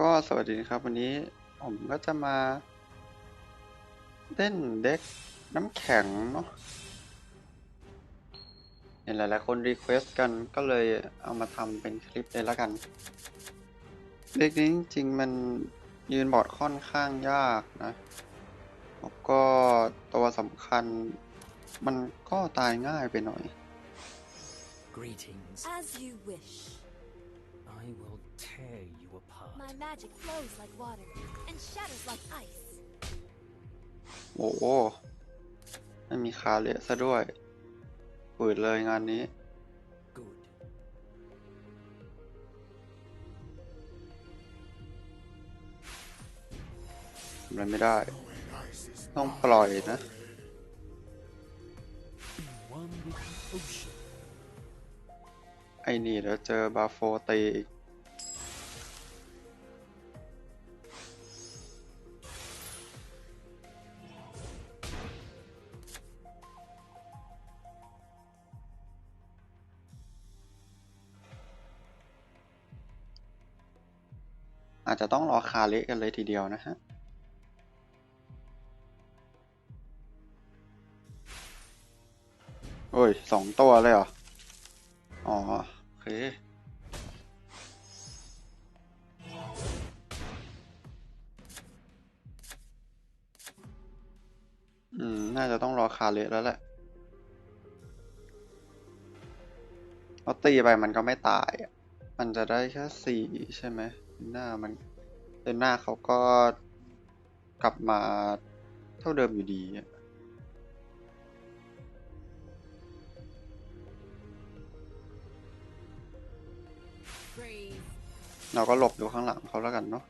ก็สวัสดีครับ วันนี้ผมก็จะมา เล่นเด็กน้ำแข็งเนาะเห็นหลายๆคนรีเควสต์กันก็เลยเอามาทำเป็นคลิปเลยละกัน เด็กนี้จริงๆมันยืนบอร์ดค่อนข้างยากนะ แล้วก็ตัวสำคัญมันก็ตายง่ายไปหน่อย Greetings. As you wish. I will tear you apart. My magic flows like water and shatters like ice. โอ้โหไม่มีคาเละซะด้วยปืดเลยงานนี้ Good. ทำอะไรไม่ได้ ต้องปล่อยนะ Be one with the ocean. ไอ้นี่เดี๋ยวเจอบาโฟตีอีก อาจจะต้องรอคาเละกันเลยทีเดียวนะฮะโอ้ยสองตัวเลยเหรอ อ๋อ โอเค อืม น่าจะต้องรอคาเละแล้วแหละเพราะตีไปมันก็ไม่ตาย มันจะได้แค่สี่ใช่ไหม หน้ามันเป็นหน้าเขาก็กลับมาเท่าเดิมอยู่ดีเราก็หลบอยู่ข้างหลังเขาแล้วกันเนาะ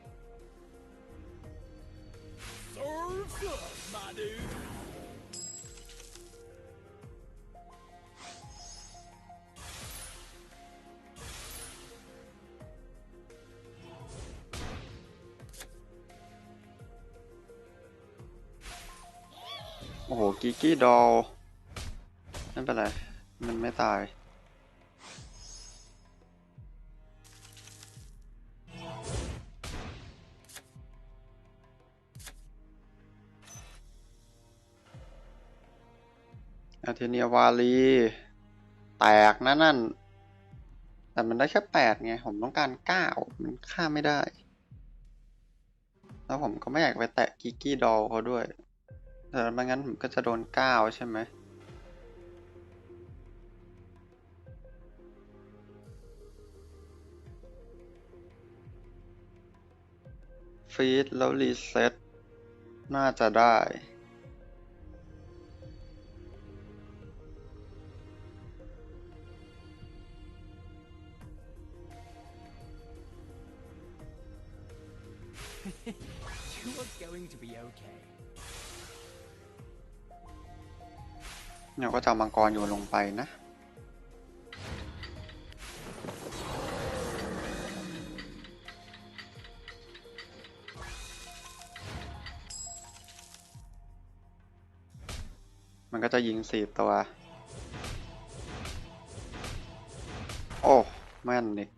อ้โหกิกี้ดอลไม่เป็นไร มันไม่ตาย อาเทเนียวาลี แตกนะนั่น แต่มันได้แค่แปดไง ผมต้องการเก้ามันฆ่าไม่ได้ แล้วผมก็ไม่อยากไปแตะกิกกี้ดอลเขาด้วย แต่ไม่งั้นผมก็จะโดนเก้าใช่ไหมฟีดแล้วรีเซ็ตน่าจะได้ เราก็จะมังกรโยนลงไปนะ มันก็จะยิงสี่ตัว โอ้ แม่นนี่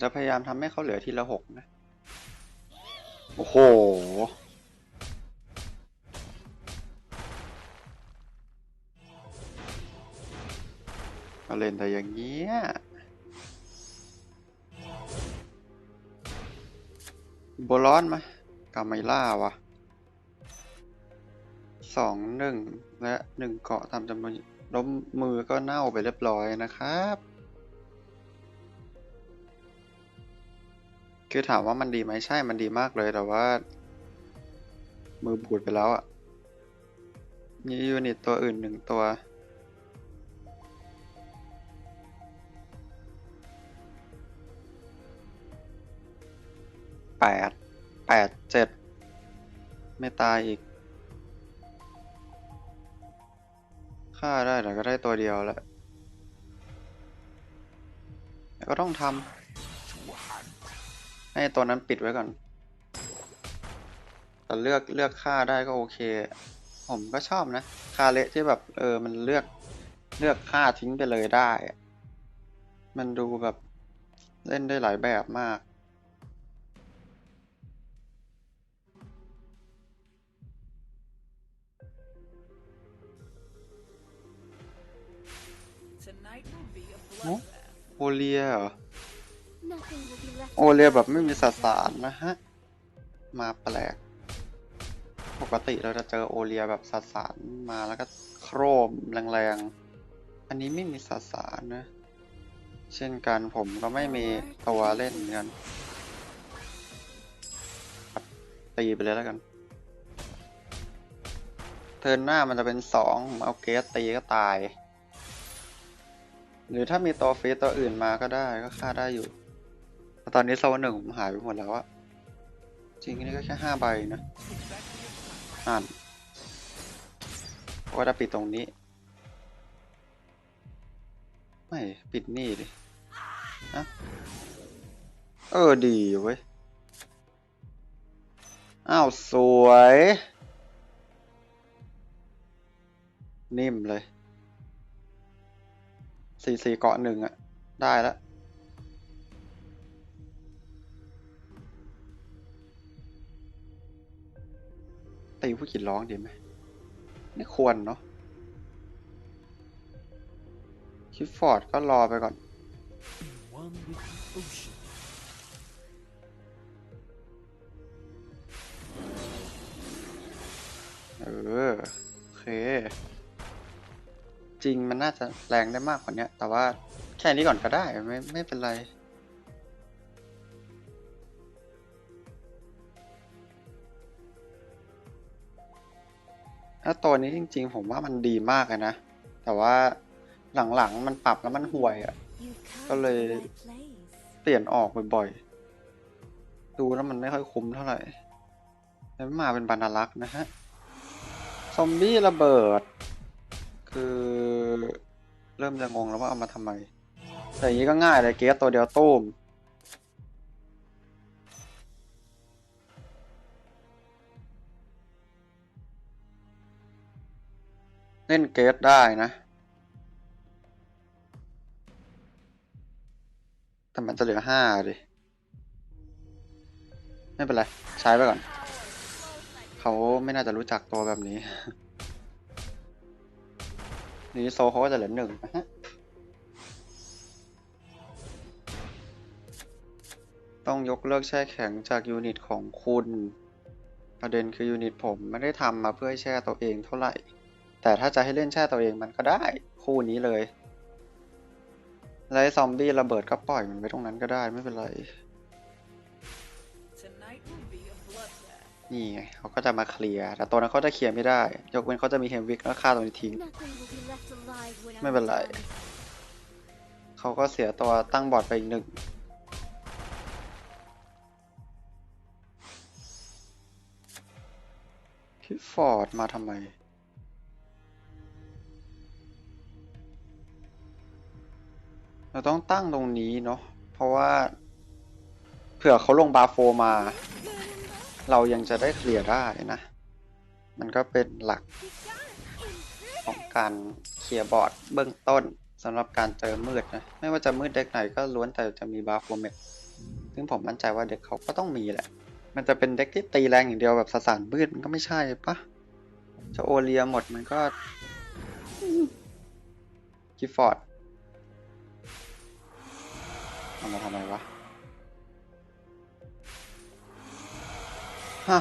จะพยายามทำให้เขาเหลือทีละหกนะ โอ้โห มาเล่นแต่อย่างเงี้ยโบร้อนมากาไมล่าวะสองหนึ่งและหนึ่งเกาะทำจำนวนล้มมือก็เน่าไปเรียบร้อยนะครับ คือถามว่ามันดีไหมใช่มันดีมากเลยแต่ว่า มือบูดไปแล้วอะ่ะ มียูนิตตัวอื่นหนึ่งตัว แปด แปดเจ็ด ไม่ตายอีก ฆ่าได้แต่ก็ได้ตัวเดียวแหละแต่ก็ต้องทำ ให้ตัวนั้นปิดไว้ก่อน แต่เลือกเลือกค่าได้ก็โอเค ผมก็ชอบนะ คาเละที่แบบเออมันเลือกเลือกค่าทิ้งไปเลยได้อะมันดูแบบเล่นได้หลายแบบมาก Tonight will be a Huh? bloodbath. โอเลียเหรอ โอเลียแบบไม่มีสสารนะฮะ มาแปลก ปกติเราจะเจอโอเลียแบบสสารมาแล้วก็โครมแรงๆ อันนี้ไม่มีสสารนะ เช่นกันผมก็ไม่มีตัวเล่นเหมือนกันตีไปเลยแล้วกัน เทินหน้ามันจะเป็นสองเอาเกสตีก็ตาย หรือถ้ามีตัวฟีตัวอื่นมาก็ได้ก็ฆ่าได้อยู่ ตอนนี้โซนหนึ่งผมหายไปหมดแล้วอะจริงนี่ก็แค่ห้าใบนะอ่านว่าจะปิดตรงนี้ ไม่ ปิดนี่ดินะเออ ดีเว้ย อ้าว สวย นิ่มเลย สี่สี่เกาะหนึ่งอะ ได้แล้ว ตีผู้ขิดร้องดีไหมไม่ควรเนาะคิฟฟอร์ดก็รอไปก่อนเออโอเค จริงมันน่าจะแรงได้มากกว่านี้แต่ว่าแค่นี้ก่อนก็ได้ ไม่ไม่เป็นไร ถ้าตัวนี้จริง ๆ ผมว่ามันดีมากเลยนะ แต่ว่าหลังๆมันปรับแล้วมันห่วยอะ่ะ You've come Có to the lẽ- right place. เปลี่ยนออกบ่อยๆ ดูแล้วมันไม่ค่อยคุ้มเท่าไหร่แล้วมาเป็นบรรลักษ์นะฮะ ซอมบี้ระเบิด คือเริ่มจะงงแล้วว่าเอามาทำไม แต่อย่างนี้ก็ง่ายเลยเกสตัวเดียวตุ้ม เล่นเกสได้นะ แต่มันจะเหลือห้าดิ ไม่เป็นไร ใช้ไปก่อน เขาไม่น่าจะรู้จักตัวแบบนี้ นี่โซเขาก็จะเหลือหนึ่งนะฮะต้องยกเลิกแช่แข็งจากยูนิตของคุณ ประเด็นคือยูนิตผมไม่ได้ทำมาเพื่อให้แช่ตัวเองเท่าไหร่ แต่ถ้าจะให้เล่นแช่ตัวเองมันก็ได้ คู่นี้เลยแล้วไอ้ซอมบี้ระเบิดก็ปล่อยมันไว้ตรงนั้นก็ได้ไม่เป็นไร Tonight will be a bloodbath. นี่ไงเขาก็จะมาเคลียร์ แต่ตัวนั้นเขาจะเคลียร์ไม่ได้ ยกเว้นเขาจะมีเฮมวิกแล้วฆ่าตัวนี้ทิ้ง Nothing will be left alive when ไม่ I'm เป็นไร done. เขาก็เสียตัวตั้งบอร์ดไปอีกหนึ่งพี่ฟอร์ดมาทำไม เราต้องตั้งตรงนี้เนาะเพราะว่า เผื่อเขาลงบาโฟมา เรายังจะได้เคลียร์ได้นะ มันก็เป็นหลักของการเคลียร์บอร์ดเบื้องต้นสำหรับการเจอมืดนะ ไม่ว่าจะมืดเด็กไหนก็ล้วนแต่จะมีบาร์โฟเมตซึ่งผมมั่นใจว่าเด็กเขาก็ต้องมีแหละ มันจะเป็นเด็กที่ตีแรงอย่างเดียวแบบสสารมืดมันก็ไม่ใช่ปะจะโอเลียหมดมันก็กิฟฟอร์ด เอามาทำไมวะฮะ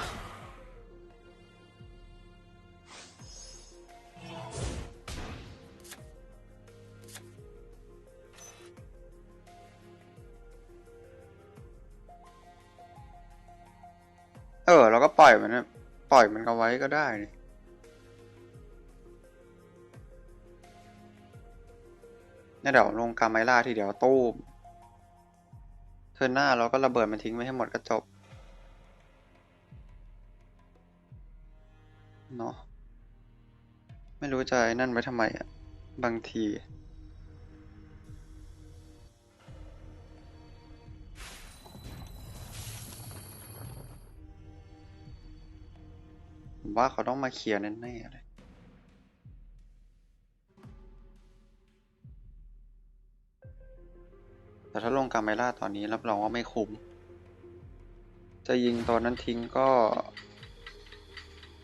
เออ เราก็ปล่อยมันนะปล่อยมันเอาไว้ก็ได้นี่เดี๋ยวลงกาไมล่าทีเดียวตู้ม เทินหน้าเราก็ระเบิดมันทิ้งไว้ให้หมดก็จบ เนาะไม่รู้จะนั่นไว้ทำไมอะ บางทีว่าเขาต้องมาเคลียร์แน่ๆเลย ถ้าลงกาเมล่าตอนนี้รับรองว่าไม่คุ้ม จะยิงตัวนั้นทิ้งก็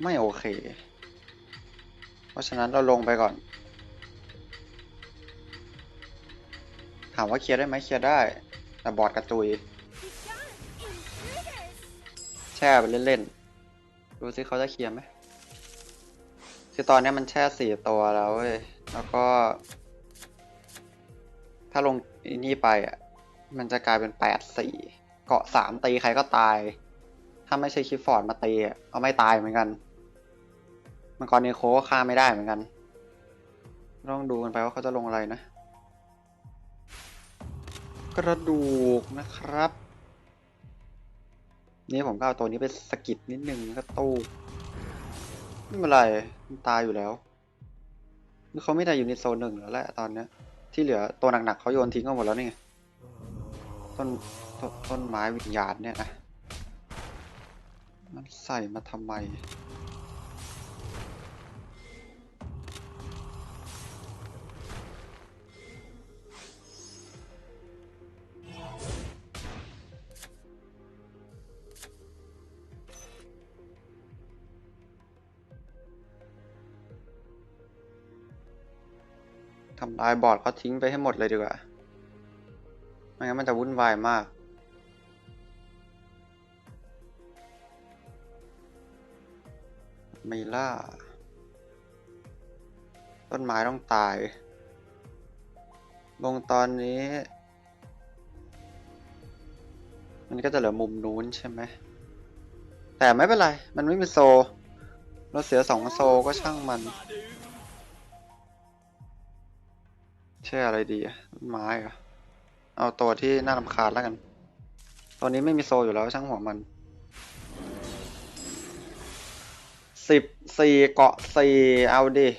ไม่โอเค เพราะฉะนั้นเราลงไปก่อน ถามว่าเคลียร์ได้ไหมเคลียร์ได้ แต่บอดกระตุย แช่ไปเล่นๆ ดูสิเขาจะเคลียร์ไหม คือตอนนี้มันแช่สี่ตัวแล้วเว้ย แล้วก็ถ้าลงอีนี่ไปอะ มันจะกลายเป็นแปดสี่เกาะสามตีใครก็ตาย ถ้าไม่ใช่คิฟฟอร์ดมาตีอะก็ไม่ตายเหมือนกัน มังกรเนโคก็ฆ่าไม่ได้เหมือนกัน ต้องดูกันไปว่าเขาจะลงอะไรนะ กระดูกนะครับ นี่ผมก็เอาตัวนี้ไปสกิดนิดนึงก็ตู้ไม่เป็นไรมันตายอยู่แล้วเขาไม่ได้อยู่ในโซนหนึ่งแล้วแหละตอนนี้ที่เหลือตัวหนักๆเขาโยนทิ้งกันหมดแล้วนี่ไง ต้นต้นต้นไม้วิญญาณเนี่ยนะ มันใส่มาทำไม ทำลายบอร์ดเขาทิ้งไปให้หมดเลยดีกว่า ไม่งั้นมันจะวุ่นวายมาก ไม่ล่า ต้นไม้ต้องตาย ลงตอนนี้ มันก็จะเหลือมุมนู้นใช่ไหม แต่ไม่เป็นไร มันไม่มีโซ เราเสียสองโซก็ช่างมันใช่อะไรดีอะไม้อะ เอาตัวที่น่ารำคาญแล้วกันตัวนี้ไม่มีโซอยู่แล้วช่างหัวมันสิบสี่เกาะสี่เอาดิ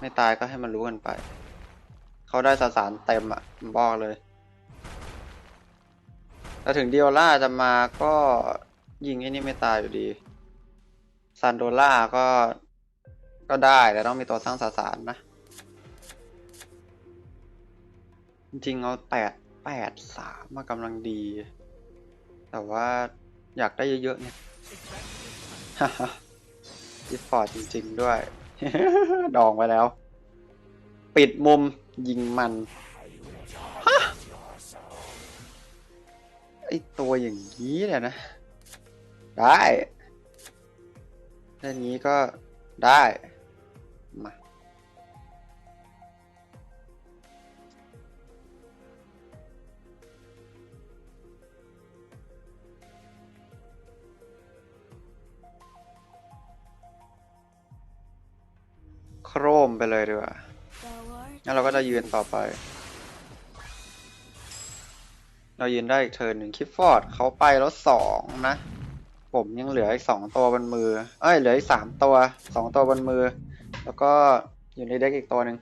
ไม่ตายก็ให้มันรู้กันไป เขาได้สสารเต็มอะบอกเลยแต่ถึงดิโอล่าจะมาก็ยิงไอ้นี่ไม่ตายอยู่ดีซันโดล่าก็ก็ได้แต่ต้องมีตัวสร้างสสารนะ จริงเอาแปดแปดสามมากำลังดี แต่ว่าอยากได้เยอะๆเนี่ยฮ่าฮ่าดิฟอร์ดจริง ๆ ด้วย ดองไปแล้ว ปิดมุมยิงมันฮะไอตัวอย่างนี้เนี่ยนะ ได้แค่นี้ก็ได้ มา ครมไปเลยดีกว่างั้นเราก็จะยืนต่อไป เรายืนได้อีกเทิร์นหนึ่งคิฟฟอร์ดเขาไปแล้วสองนะ ผมยังเหลืออีกสองตัวบนมือ เอ้ยเหลืออีกสามตัวสองตัวบนมือ แล้วก็อยู่ในเด็กอีกตัวหนึ่ง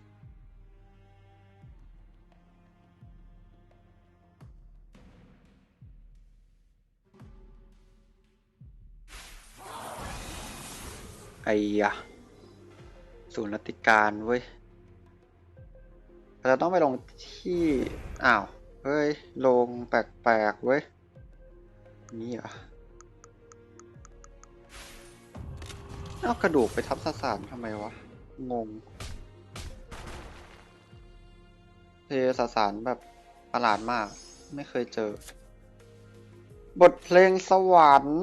ไอ้ยะ ศูนย์รัติการเว้ยเราต้องไปลงที่ อ้าว เฮ้ย ลงแปลกๆเว้ย นี่เหรอ เอากระดูกไปทับสสารทำไมวะ งง เทสสารแบบประหลาดมาก ไม่เคยเจอ บทเพลงสวรรค์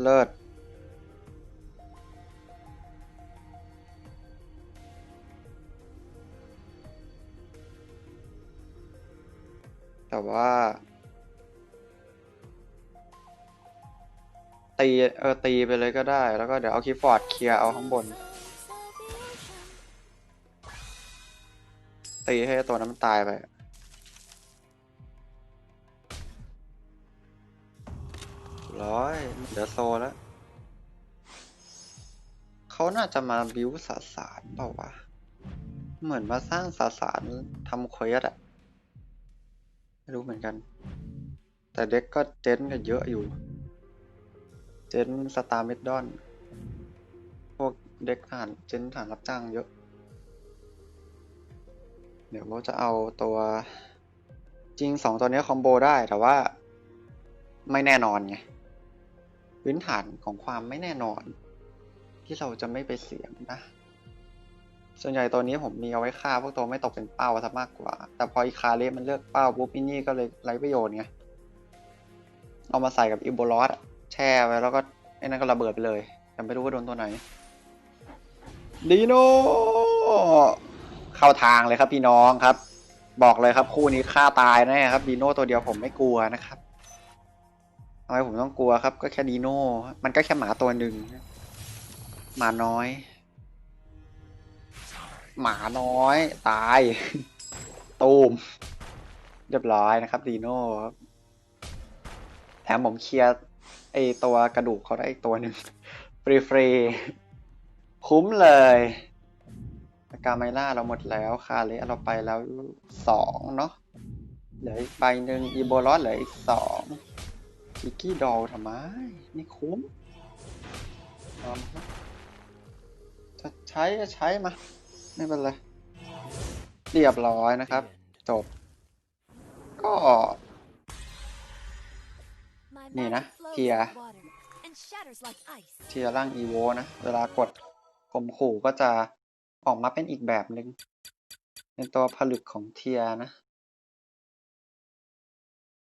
เลิศ ว่า ตีเออตีไปเลยก็ได้ แล้วก็เดี๋ยวเอาคีฟอร์ดเคลียร์เอาข้างบน ตีให้ตัวนั้นมันตายไปร้อยเดี๋ยวโซแล้วเขาน่าจะมาบิวสสารเปล่าวะ เหมือนมาสร้างสสารทำเควสอะ ไม่รู้เหมือนกัน แต่เด็กก็เจนกันเยอะอยู่ เจนสตาร์เมดดอน พวกเด็กอ่านเจนฐานรับจ้างเยอะ เดี๋ยวว่าจะเอาตัว จริงสองตัวนี้คอมโบได้แต่ว่า ไม่แน่นอนไง พื้นฐานของความไม่แน่นอน ที่เราจะไม่ไปเสี่ยงนะ ส่วนใหญ่ตัวนี้ผมมีเอาไว้ฆ่าพวกตัวไม่ตกเป็นเป้าซะมากกว่า แต่พออีคาเรมันเลือกเป้าปุ๊บอินี่ก็เลยไร้ประโยชน์ไง เอามาใส่กับอิโบลอสแช่ไว้แล้วก็ไอ้นั่นก็ระเบิดไปเลยแต่ไม่รู้ว่าโดนตัวไหนดีโนเข้าทางเลยครับพี่น้องครับ บอกเลยครับคู่นี้ฆ่าตายแน่ครับดีโน่ตัวเดียวผมไม่กลัวนะครับทำไมผมต้องกลัวครับ ก็แค่ดีโน่มันก็แค่หมาตัวหนึ่งหมาน้อย หมาน้อย ตาย ตูม เรียบร้อยนะครับดีโน่ครับแถมผมเคลียร์ไอตัวกระดูกเขาได้อีกตัวหนึ่งฟรีฟรีๆคุ้มเลยกาไมล่าเราหมดแล้วคาเลเราไปแล้วสองเนาะเหลืออีกใบหนึ่งอีโบลอสเหลืออีกสองอิกกี้ดอลทำไมนี่คุ้มเอามาจะใช้ก็ใช้มา ไม่เป็นไร เรียบร้อยนะครับ จบ ก็ นี่นะ เทีย เทียร่างอีโวนะ เวลากดข่มขู่ก็จะออกมาเป็นอีกแบบหนึ่งเป็นตัวผลึกของเทียนะ